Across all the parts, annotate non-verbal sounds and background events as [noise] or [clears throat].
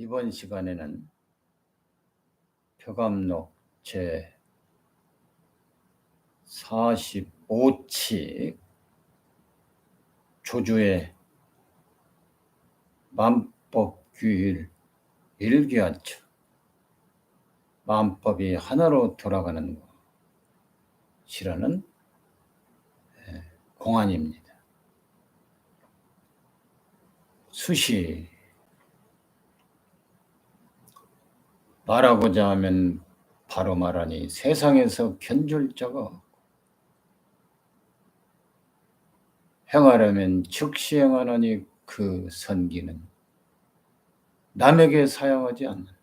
이번 시간에는 표감록 제 45치 조주의 만법규일 일기하처 만법이 하나로 돌아가는 것이라는 예, 공안입니다. 수시 말하고자 하면 바로 말하니 세상에서 견줄 자가 없고 행하려면 즉시 행하노니 그 선기는 남에게 사용하지 않는다.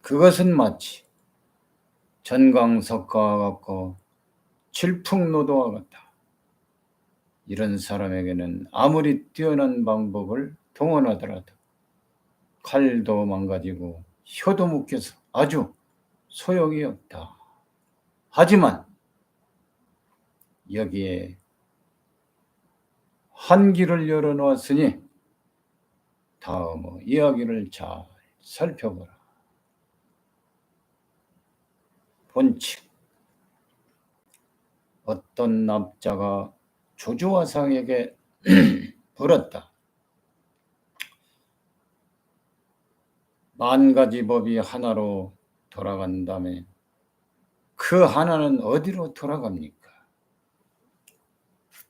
그것은 마치 전광석가와 같고 질풍노도와 같다. 이런 사람에게는 아무리 뛰어난 방법을 동원하더라도 칼도 망가지고 혀도 묶여서 아주 소용이 없다. 하지만 여기에 한 길을 열어놓았으니 다음의 이야기를 잘 살펴보라. 본칙 어떤 납자가 조주화상에게 [clears throat] 물었다. 만 가지 법이 하나로 돌아간다면 그 하나는 어디로 돌아갑니까?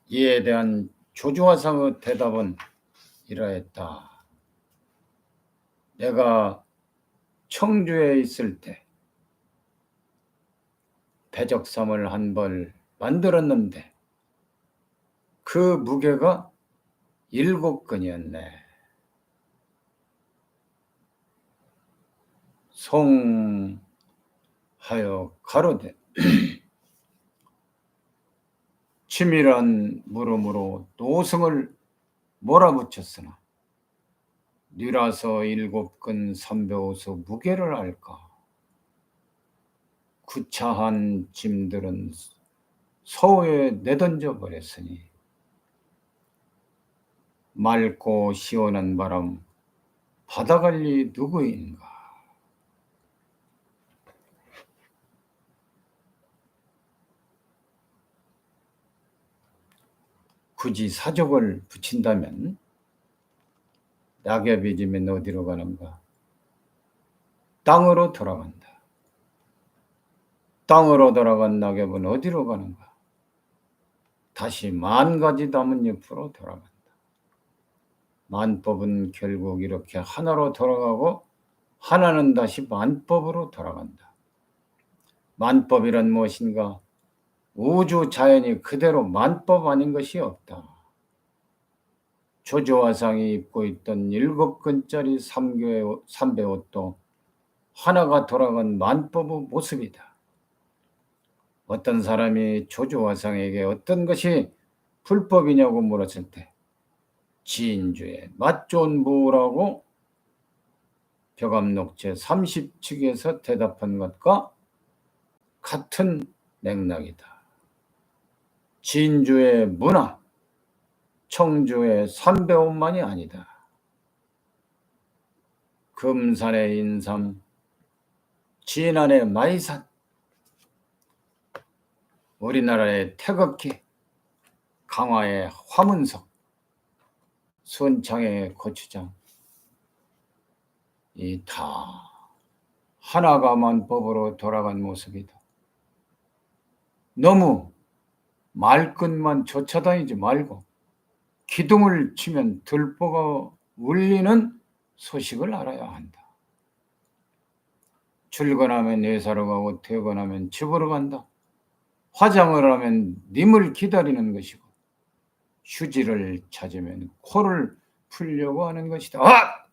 이에 대한 조주화상의 대답은 이러했다. 내가 청주에 있을 때 배적삼을 한 벌 만들었는데 그 무게가 일곱 근이었네. 송하여 가로되 [clears throat] 치밀한 물음으로 노승을 몰아붙였으나 뉘라서 일곱 근 삼배호수 무게를 알까? 구차한 짐들은 서우에 내던져 버렸으니 맑고 시원한 바람 받아갈 리 누구인가 굳이 사족을 붙인다면 낙엽이 지면 어디로 가는가? 땅으로 돌아간다. 땅으로 돌아간 낙엽은 어디로 가는가? 다시 만 가지 담은 옆으로 돌아간다. 만법은 결국 이렇게 하나로 돌아가고 하나는 다시 만법으로 돌아간다. 만법이란 무엇인가? 우주 자연이 그대로 만법 아닌 것이 없다. 조조화상이 입고 있던 일곱 근짜리 삼배 옷도 하나가 돌아간 만법의 모습이다. 어떤 사람이 조조화상에게 어떤 것이 불법이냐고 물었을 때 지인주의 맛 좋은 무라고 벽암록 제 30측에서 대답한 것과 같은 맥락이다. 진주의 문화, 청주의 삼배원만이 아니다. 금산의 인삼, 진안의 마이산, 우리나라의 태극기, 강화의 화문석, 순창의 고추장, 이 다 하나가 만 법으로 돌아간 모습이다. 너무 말끝만 쫓아다니지 말고 기둥을 치면 들보가 울리는 소식을 알아야 한다. 출근하면 회사로 가고 퇴근하면 집으로 간다. 화장을 하면 님을 기다리는 것이고 휴지를 찾으면 코를 풀려고 하는 것이다. 아!